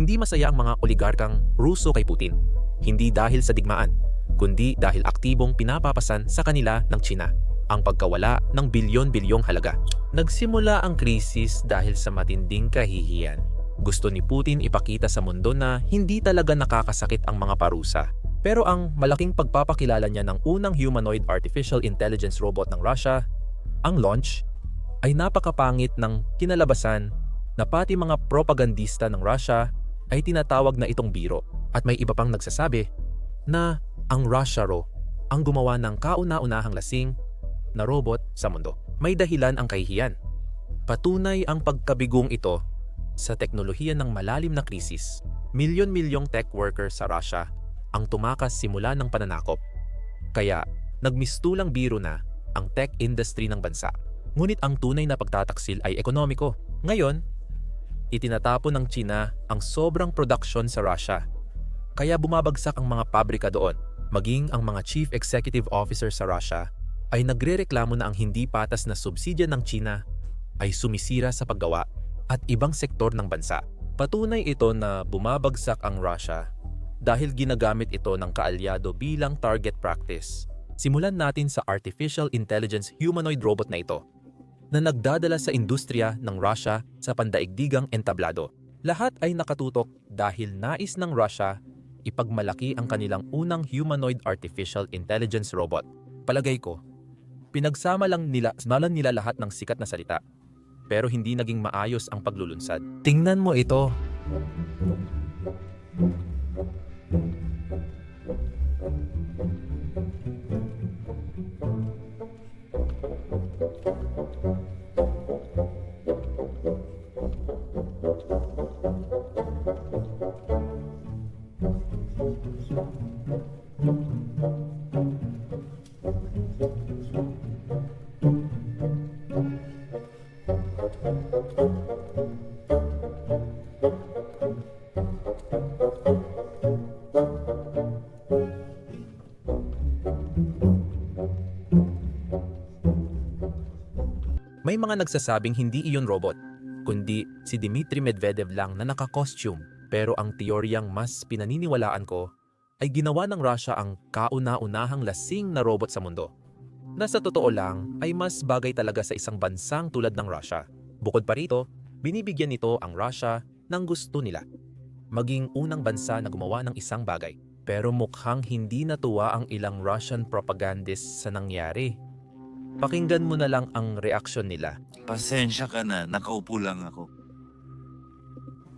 Hindi masaya ang mga oligarkang Ruso kay Putin. Hindi dahil sa digmaan, kundi dahil aktibong pinapapasan sa kanila ng China ang pagkawala ng bilyon-bilyong halaga. Nagsimula ang krisis dahil sa matinding kahihiyan. Gusto ni Putin ipakita sa mundo na hindi talaga nakakasakit ang mga parusa. Pero ang malaking pagpapakilala niya ng unang humanoid artificial intelligence robot ng Russia, ang launch, ay napakapangit ng kinalabasan na pati mga propagandista ng Russia ay tinatawag na itong biro at may iba pang nagsasabi na ang Russia raw ang gumawa ng kauna-unahang lasing na robot sa mundo. May dahilan ang kahihiyan. Patunay ang pagkabigong ito sa teknolohiya ng malalim na krisis. Milyon-milyong tech workers sa Russia ang tumakas simula ng pananakop. Kaya nagmistulang biro na ang tech industry ng bansa. Ngunit ang tunay na pagtataksil ay ekonomiko. Ngayon, itinatapon ng China ang sobrang production sa Russia. Kaya bumabagsak ang mga pabrika doon. Maging ang mga chief executive officer sa Russia ay nagrereklamo na ang hindi patas na subsidya ng China ay sumisira sa paggawa at ibang sektor ng bansa. Patunay ito na bumabagsak ang Russia dahil ginagamit ito ng kaalyado bilang target practice. Simulan natin sa artificial intelligence humanoid robot na ito na nagdadala sa industriya ng Russia sa pandaigdigang entablado. Lahat ay nakatutok dahil nais ng Russia ipagmalaki ang kanilang unang humanoid artificial intelligence robot. Palagay ko, pinagsama lang nila, smalan nila lahat ng sikat na salita. Pero hindi naging maayos ang paglulunsad. Tingnan mo ito. May Thank you. Mga nagsasabing hindi iyon robot, kundi si Dmitry Medvedev lang na naka-costume. Pero ang teoryang mas pinaniniwalaan ko ay ginawa ng Russia ang kauna-unahang lasing na robot sa mundo. Na sa totoo lang ay mas bagay talaga sa isang bansang tulad ng Russia. Bukod pa rito, binibigyan nito ang Russia ng gusto nila. Maging unang bansa na gumawa ng isang bagay. Pero mukhang hindi natuwa ang ilang Russian propagandists sa nangyari. Pakinggan mo na lang ang reaksyon nila. Pasensya ka na, nakaupo lang ako.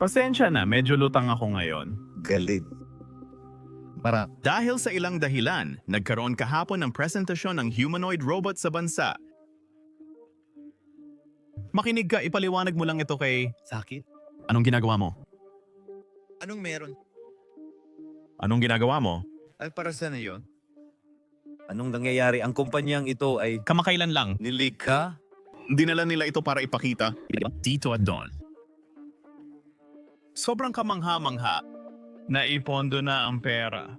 Pasensya na, medyo lutang ako ngayon. Galit. Mara, Dahil sa ilang dahilan, nagkaroon kahapon ng presentasyon ng humanoid robot sa bansa. Makinig ka, ipaliwanag mo lang ito kay... sakit? Anong ginagawa mo? Anong meron? Anong ginagawa mo? Ay, para saan na yun? Anong nangyayari? Ang kumpanyang ito ay Kamakailan lang. nilikha? Dinala nila ito para ipakita. Dito at doon. Sobrang kamangha-mangha. Naipondo na ang pera.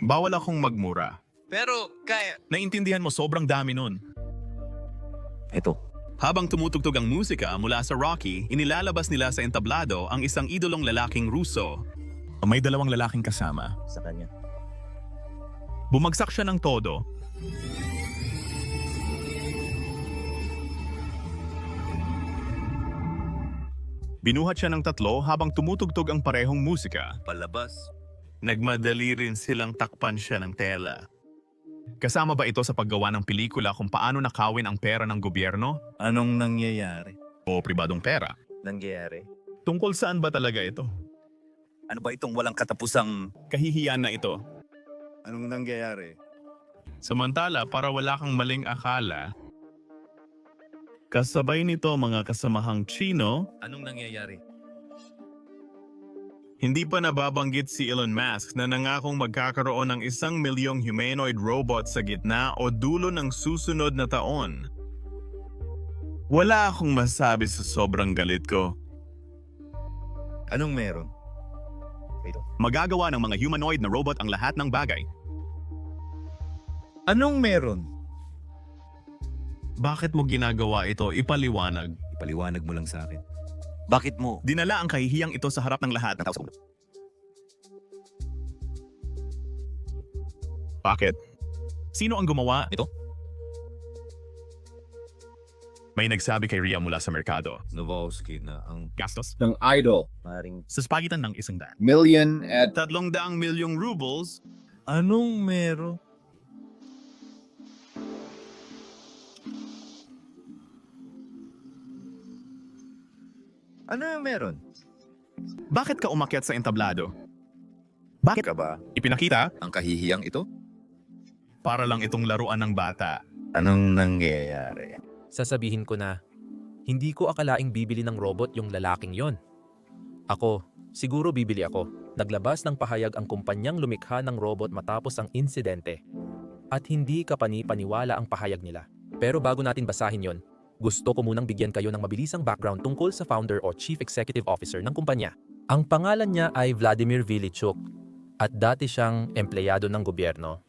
Bawal akong magmura. Pero, kaya... Naintindihan mo sobrang dami nun. Ito. Habang tumutugtog ang musika mula sa Rocky, inilalabas nila sa entablado ang isang idolong lalaking Ruso. May dalawang lalaking kasama. Sa kanya. Bumagsak siya ng todo. Binuhat siya ng tatlo habang tumutugtog ang parehong musika. Palabas. Nagmadali rin silang takpan siya ng tela. Kasama ba ito sa paggawa ng pelikula kung paano nakawin ang pera ng gobyerno Anong nangyayari? o pribadong pera? Nangyayari? Tungkol saan ba talaga ito? Ano ba itong walang katapusang... Kahihiyan na ito. Anong nangyayari? Samantala, para wala kang maling akala, kasabay nito mga kasamahang Chino, Anong nangyayari? hindi pa nababanggit si Elon Musk na nangakong magkakaroon ng isang milyong humanoid robot sa gitna o dulo ng susunod na taon. Wala akong masabi sa sobrang galit ko. Anong meron? Magagawa ng mga humanoid na robot ang lahat ng bagay. Anong meron? Bakit mo ginagawa ito? Ipaliwanag. Ipaliwanag mo lang sa akin. Bakit mo? Dinala ang kahihiyang ito sa harap ng lahat ng tao sa mundo. Bakit? Sino ang gumawa nito? May nagsabi kay Ria mula sa merkado. Novosky na ang Gastos? ng idol. maring... Sa pagitan ng isang daan. Million at Tatlong daang milyong rubles, Anong meron? Ano yung meron? bakit ka umakyat sa entablado? Bakit Ka ba? ipinakita Ang kahihiyang ito? para lang itong laruan ng bata? Anong nangyayari? Sasabihin ko na, hindi ko akalaing bibili ng robot yung lalaking yon. Ako, siguro bibili ako. Naglabas ng pahayag ang kumpanyang lumikha ng robot matapos ang insidente. At hindi kapani-paniwala ang pahayag nila. Pero bago natin basahin yon, gusto ko munang bigyan kayo ng mabilisang background tungkol sa founder o chief executive officer ng kumpanya. Ang pangalan niya ay Vladimir Vilichuk at dati siyang empleyado ng gobyerno.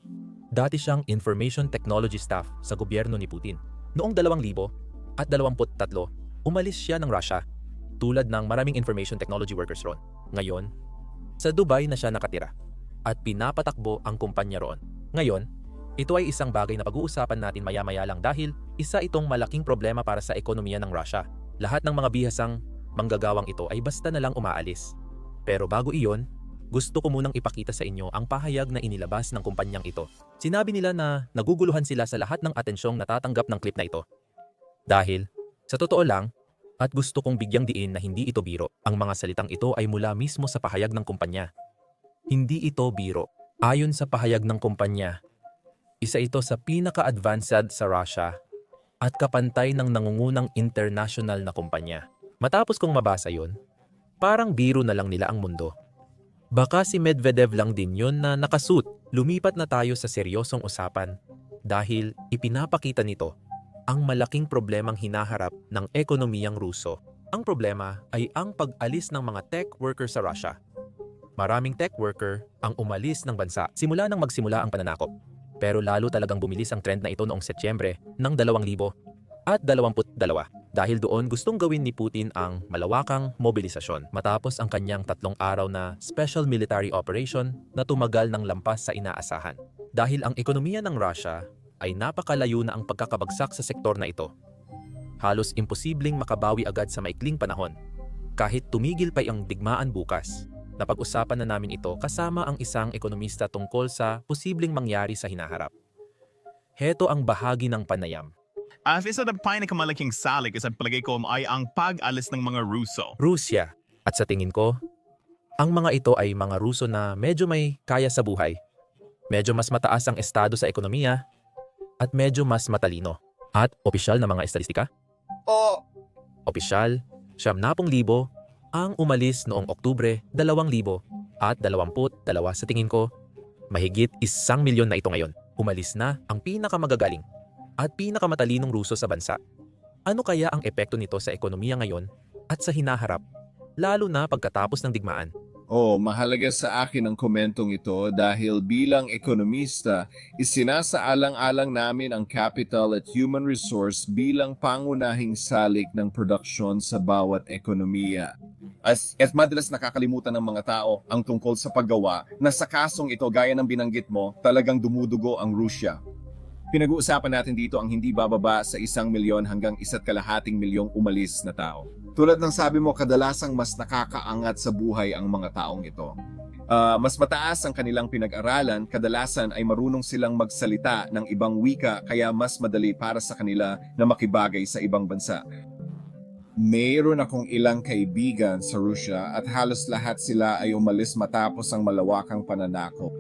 Dati siyang information technology staff sa gobyerno ni Putin. Noong 2000 at 23, umalis siya ng Russia tulad ng maraming information technology workers ron. Ngayon, sa Dubai na siya nakatira at pinapatakbo ang kumpanya roon. Ngayon, ito ay isang bagay na pag-uusapan natin maya-maya lang dahil isa itong malaking problema para sa ekonomiya ng Russia. Lahat ng mga bihasang manggagawang ito ay basta na lang umaalis. Pero bago iyon, gusto ko munang ipakita sa inyo ang pahayag na inilabas ng kumpanyang ito. Sinabi nila na naguguluhan sila sa lahat ng atensyong natatanggap ng clip na ito. Dahil, sa totoo lang, at gusto kong bigyang diin na hindi ito biro, ang mga salitang ito ay mula mismo sa pahayag ng kumpanya. Hindi ito biro. Ayon sa pahayag ng kumpanya, isa ito sa pinaka-advanced sa Russia at kapantay ng nangungunang international na kumpanya. Matapos kong mabasa yun, parang biro na lang nila ang mundo. Baka si Medvedev lang din yun na nakasuit. Lumipat na tayo sa seryosong usapan dahil ipinapakita nito ang malaking problemang hinaharap ng ekonomiyang Ruso. Ang problema ay ang pag-alis ng mga tech worker sa Russia. Maraming tech worker ang umalis ng bansa simula nang magsimula ang pananakop. Pero lalo talagang bumilis ang trend na ito noong Setyembre ng 2000 at 22 dahil doon gustong gawin ni Putin ang malawakang mobilisasyon matapos ang kanyang tatlong araw na special military operation na tumagal ng lampas sa inaasahan. Dahil ang ekonomiya ng Russia ay napakalayo na ang pagkakabagsak sa sektor na ito. Halos imposibleng makabawi agad sa maikling panahon. Kahit tumigil pa ang digmaan bukas, napag-usapan na namin ito kasama ang isang ekonomista tungkol sa posibleng mangyari sa hinaharap. Heto ang bahagi ng panayam. As isa ng pinakamalaking salik sa palagay ko ay ang pag-alis ng mga Ruso. Rusya. At sa tingin ko, ang mga ito ay mga Ruso na medyo may kaya sa buhay. Medyo mas mataas ang estado sa ekonomiya at medyo mas matalino. At opisyal na mga estadistika? oh, Opisyal, siyam na pong libo ang umalis noong Oktubre 2000 at 22 sa tingin ko, mahigit isang milyon na ito ngayon. Umalis na ang pinakamagagaling at pinakamatalinong Ruso sa bansa. Ano kaya ang epekto nito sa ekonomiya ngayon at sa hinaharap, lalo na pagkatapos ng digmaan? oh, mahalaga sa akin ang komentong ito dahil bilang ekonomista, isinasaalang-alang namin ang capital at human resource bilang pangunahing salik ng produksyon sa bawat ekonomiya. As, at madalas nakakalimutan ng mga tao ang tungkol sa paggawa na sa kasong ito gaya ng binanggit mo, talagang dumudugo ang Rusya. Pinag-uusapan natin dito ang hindi bababa sa isang milyon hanggang isa't kalahating milyong umalis na tao. Tulad ng sabi mo, kadalasang mas nakakaangat sa buhay ang mga taong ito. Ah, mas mataas ang kanilang pinag-aralan, kadalasan ay marunong silang magsalita ng ibang wika kaya mas madali para sa kanila na makibagay sa ibang bansa. Mayroon akong ilang kaibigan sa Rusya at halos lahat sila ay umalis matapos ang malawakang pananakop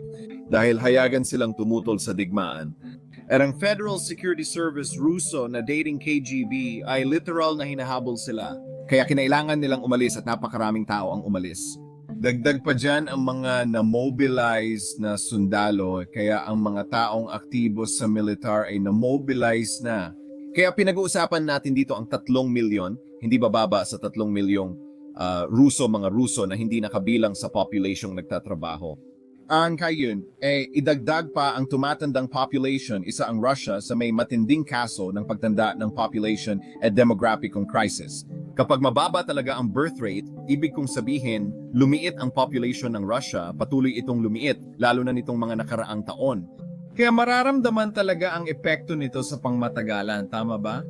dahil hayagan silang tumutol sa digmaan. At ang Federal Security Service Ruso na dating KGB ay literal na hinahabol sila. Kaya kinailangan nilang umalis at napakaraming tao ang umalis. Dagdag pa dyan ang mga na-mobilize na sundalo, kaya ang mga taong aktibo sa militar ay na-mobilize na. Kaya pinag-uusapan natin dito ang tatlong milyon, hindi bababa sa tatlong milyong ah, Ruso, mga Ruso na hindi nakabilang sa populasyong nagtatrabaho. Ang kayon, eh, idagdag pa ang tumatandang population, isa ang Russia sa may matinding kaso ng pagtanda ng population at demographicong crisis. Kapag mababa talaga ang birth rate, ibig kong sabihin, lumiit ang population ng Russia, patuloy itong lumiit, lalo na nitong mga nakaraang taon. Kaya mararamdaman talaga ang epekto nito sa pangmatagalan, tama ba?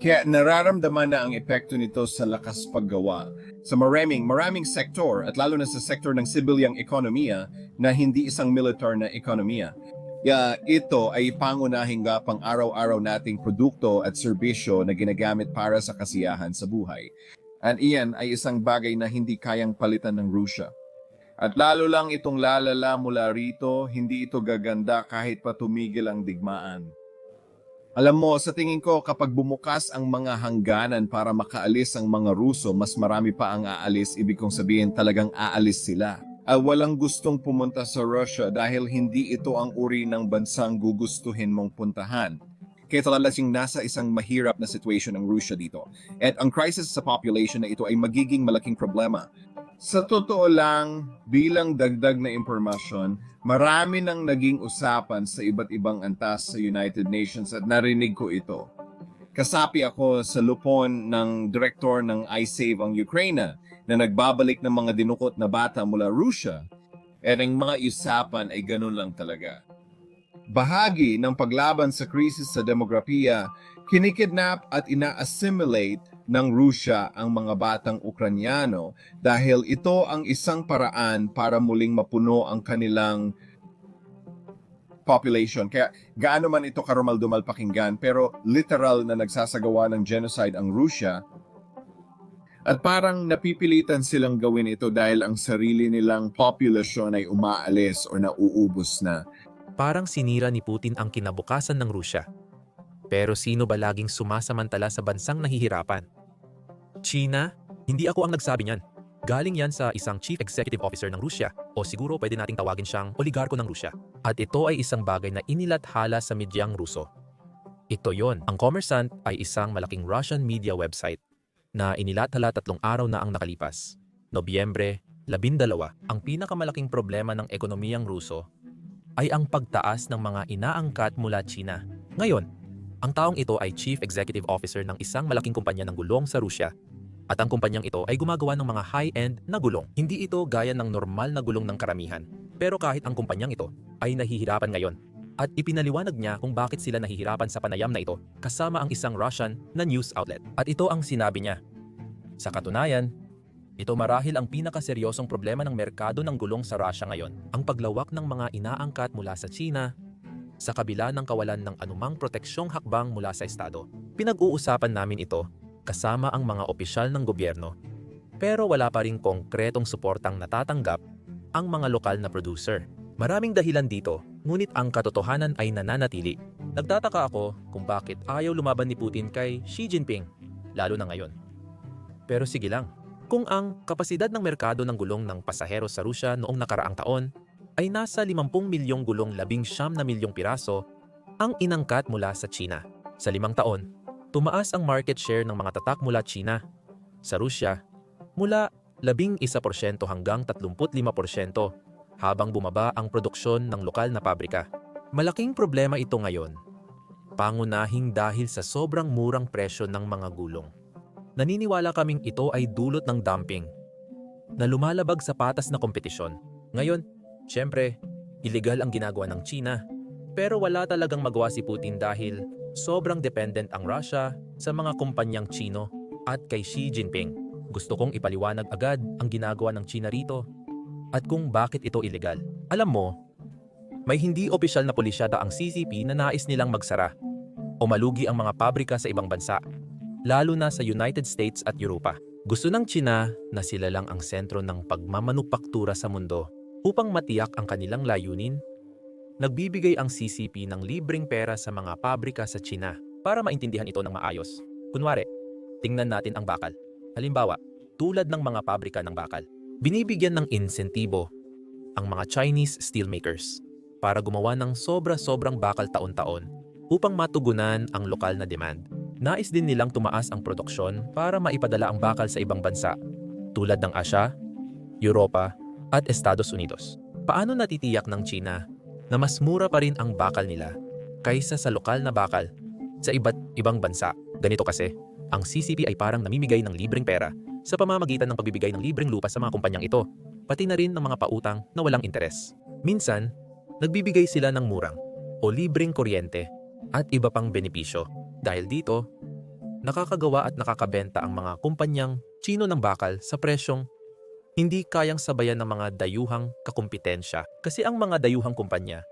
Kaya nararamdaman na ang epekto nito sa lakas paggawa. Sa maraming, maraming sektor at lalo na sa sektor ng sibilyang ekonomiya na hindi isang militar na ekonomiya. Ya, ito ay pangunahing gapang araw-araw nating produkto at serbisyo na ginagamit para sa kasiyahan sa buhay. At iyan ay isang bagay na hindi kayang palitan ng Rusya. At lalo lang itong lalala mula rito, hindi ito gaganda kahit pa tumigil ang digmaan. Alam mo, sa tingin ko kapag bumukas ang mga hangganan para makaalis ang mga Ruso, mas marami pa ang aalis, ibig kong sabihin talagang aalis sila. Ah, walang gustong pumunta sa Russia dahil hindi ito ang uri ng bansang gugustuhin mong puntahan. Kaya talagang nasa isang mahirap na situation ang Russia dito. At ang crisis sa population na ito ay magiging malaking problema. Sa totoo lang, bilang dagdag na impormasyon, marami nang naging usapan sa iba't ibang antas sa United Nations at narinig ko ito. Kasapi ako sa lupon ng direktor ng iSave ang Ukraine na nagbabalik ng mga dinukot na bata mula Russia. At ang mga usapan ay ganun lang talaga. Bahagi ng paglaban sa krisis sa demografiya, kinikidnap at ina-assimilate ng Rusya ang mga batang Ukranyano dahil ito ang isang paraan para muling mapuno ang kanilang population. Kaya gaano man ito karumal-dumal pakinggan pero literal na nagsasagawa ng genocide ang Rusya at parang napipilitan silang gawin ito dahil ang sarili nilang populasyon ay umaalis o nauubos na. Parang sinira ni Putin ang kinabukasan ng Rusya. Pero sino ba laging sumasamantala sa bansang nahihirapan? China? Hindi ako ang nagsabi niyan. Galing yan sa isang chief executive officer ng Rusya o siguro pwede nating tawagin siyang oligarko ng Rusya. At ito ay isang bagay na inilathala sa medyang Ruso. Ito yon. Ang Kommersant ay isang malaking Russian media website na inilathala tatlong araw na ang nakalipas. Nobyembre, labindalawa. Ang pinakamalaking problema ng ekonomiyang Ruso ay ang pagtaas ng mga inaangkat mula China. Ngayon, ang taong ito ay Chief Executive Officer ng isang malaking kumpanya ng gulong sa Rusya. At ang kumpanyang ito ay gumagawa ng mga high-end na gulong. Hindi ito gaya ng normal na gulong ng karamihan. Pero kahit ang kumpanyang ito ay nahihirapan ngayon. At ipinaliwanag niya kung bakit sila nahihirapan sa panayam na ito kasama ang isang Russian na news outlet. At ito ang sinabi niya. Sa katunayan, ito marahil ang pinakaseryosong problema ng merkado ng gulong sa Russia ngayon. Ang paglawak ng mga inaangkat mula sa China sa kabila ng kawalan ng anumang proteksyong hakbang mula sa Estado. Pinag-uusapan namin ito kasama ang mga opisyal ng gobyerno. Pero wala pa rin konkretong suportang natatanggap ang mga lokal na producer. Maraming dahilan dito, ngunit ang katotohanan ay nananatili. Nagtataka ako kung bakit ayaw lumaban ni Putin kay Xi Jinping, lalo na ngayon. Pero sige lang, kung ang kapasidad ng merkado ng gulong ng pasahero sa Rusya noong nakaraang taon ay nasa 50 milyong gulong 19 na milyong piraso ang inangkat mula sa China. Sa limang taon, tumaas ang market share ng mga tatak mula China. Sa Rusya, mula 11% hanggang 35% habang bumaba ang produksyon ng lokal na pabrika. Malaking problema ito ngayon. Pangunahing dahil sa sobrang murang presyo ng mga gulong. Naniniwala kaming ito ay dulot ng dumping na lumalabag sa patas na kompetisyon. Ngayon, Siyempre, illegal ang ginagawa ng China. Pero wala talagang magawa si Putin dahil sobrang dependent ang Russia sa mga kumpanyang Chino at kay Xi Jinping. Gusto kong ipaliwanag agad ang ginagawa ng China rito at kung bakit ito illegal. Alam mo, may hindi opisyal na pulisyada ang CCP na nais nilang magsara o malugi ang mga pabrika sa ibang bansa, lalo na sa United States at Europa. Gusto ng China na sila lang ang sentro ng pagmamanupaktura sa mundo Upang matiyak ang kanilang layunin, nagbibigay ang CCP ng libreng pera sa mga pabrika sa China para maintindihan ito ng maayos. Kunwari, tingnan natin ang bakal. Halimbawa, tulad ng mga pabrika ng bakal. Binibigyan ng insentibo ang mga Chinese steelmakers para gumawa ng sobra-sobrang bakal taon-taon upang matugunan ang lokal na demand. Nais din nilang tumaas ang produksyon para maipadala ang bakal sa ibang bansa tulad ng Asya, Europa, at Estados Unidos. Paano natitiyak ng China na mas mura pa rin ang bakal nila kaysa sa lokal na bakal sa iba't ibang bansa? Ganito kasi, ang CCP ay parang namimigay ng libreng pera sa pamamagitan ng pagbibigay ng libreng lupa sa mga kumpanyang ito, pati na rin ng mga pautang na walang interes. Minsan, nagbibigay sila ng murang o libreng kuryente at iba pang benepisyo. Dahil dito, nakakagawa at nakakabenta ang mga kumpanyang Chino ng bakal sa presyong hindi kayang sabayan ng mga dayuhang kakumpetensya. Kasi ang mga dayuhang kumpanya,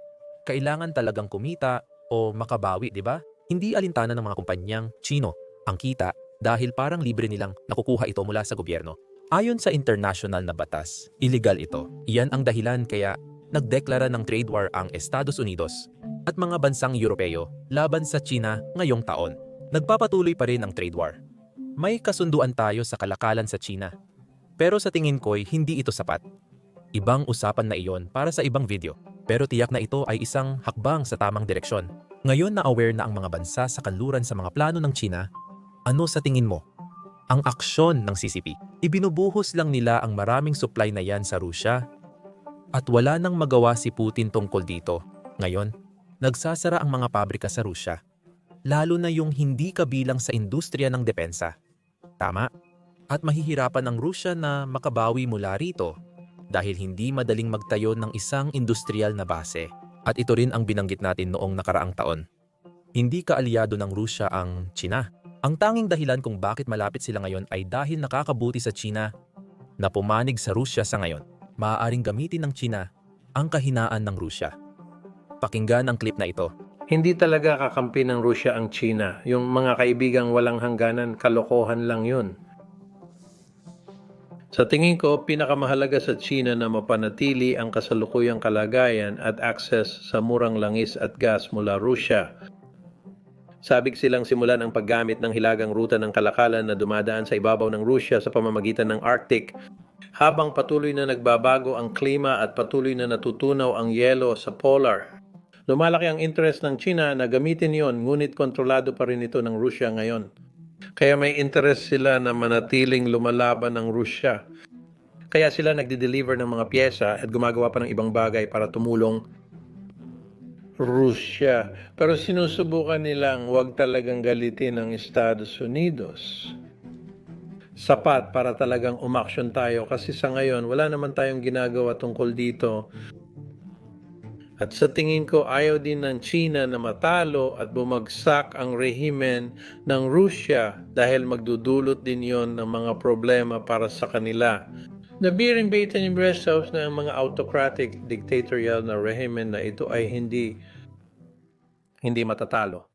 kailangan talagang kumita o makabawi, di ba? Hindi alintana ng mga kumpanyang Chino ang kita dahil parang libre nilang nakukuha ito mula sa gobyerno. Ayon sa international na batas, illegal ito. Iyan ang dahilan kaya nagdeklara ng trade war ang Estados Unidos at mga bansang Europeo laban sa China ngayong taon. Nagpapatuloy pa rin ang trade war. May kasunduan tayo sa kalakalan sa China. Pero sa tingin ko'y hindi ito sapat. Ibang usapan na iyon para sa ibang video. Pero tiyak na ito ay isang hakbang sa tamang direksyon. Ngayon na aware na ang mga bansa sa kanluran sa mga plano ng China, ano sa tingin mo? Ang aksyon ng CCP. Ibinubuhos lang nila ang maraming supply na yan sa Rusya at wala nang magawa si Putin tungkol dito. Ngayon, nagsasara ang mga pabrika sa Rusya. Lalo na yung hindi kabilang sa industriya ng depensa. Tama? At mahihirapan ang Rusya na makabawi mula rito dahil hindi madaling magtayo ng isang industrial na base. At ito rin ang binanggit natin noong nakaraang taon. Hindi kaalyado ng Rusya ang China. Ang tanging dahilan kung bakit malapit sila ngayon ay dahil nakakabuti sa China na pumanig sa Rusya sa ngayon. Maaaring gamitin ng China ang kahinaan ng Rusya. Pakinggan ang clip na ito. Hindi talaga kakampi ng Rusya ang China. Yung mga kaibigang walang hangganan, kalokohan lang yun. Sa tingin ko, pinakamahalaga sa China na mapanatili ang kasalukuyang kalagayan at access sa murang langis at gas mula Rusya. Sabik silang simulan ang paggamit ng hilagang ruta ng kalakalan na dumadaan sa ibabaw ng Rusya sa pamamagitan ng Arctic habang patuloy na nagbabago ang klima at patuloy na natutunaw ang yelo sa polar. Lumalaki ang interest ng China na gamitin yon ngunit kontrolado pa rin ito ng Rusya ngayon. Kaya may interest sila na manatiling lumalaban ng Rusya. Kaya sila nagde-deliver ng mga pyesa at gumagawa pa ng ibang bagay para tumulong Rusya. Pero sinusubukan nilang huwag talagang galitin ang Estados Unidos. Sapat para talagang umaksyon tayo kasi sa ngayon wala naman tayong ginagawa tungkol dito at sa tingin ko, ayaw din ng China na matalo at bumagsak ang rehimen ng Rusya dahil magdudulot din yon ng mga problema para sa kanila. Nabiring Baitan in Brest House na ang mga autocratic dictatorial na rehimen na ito ay hindi hindi matatalo.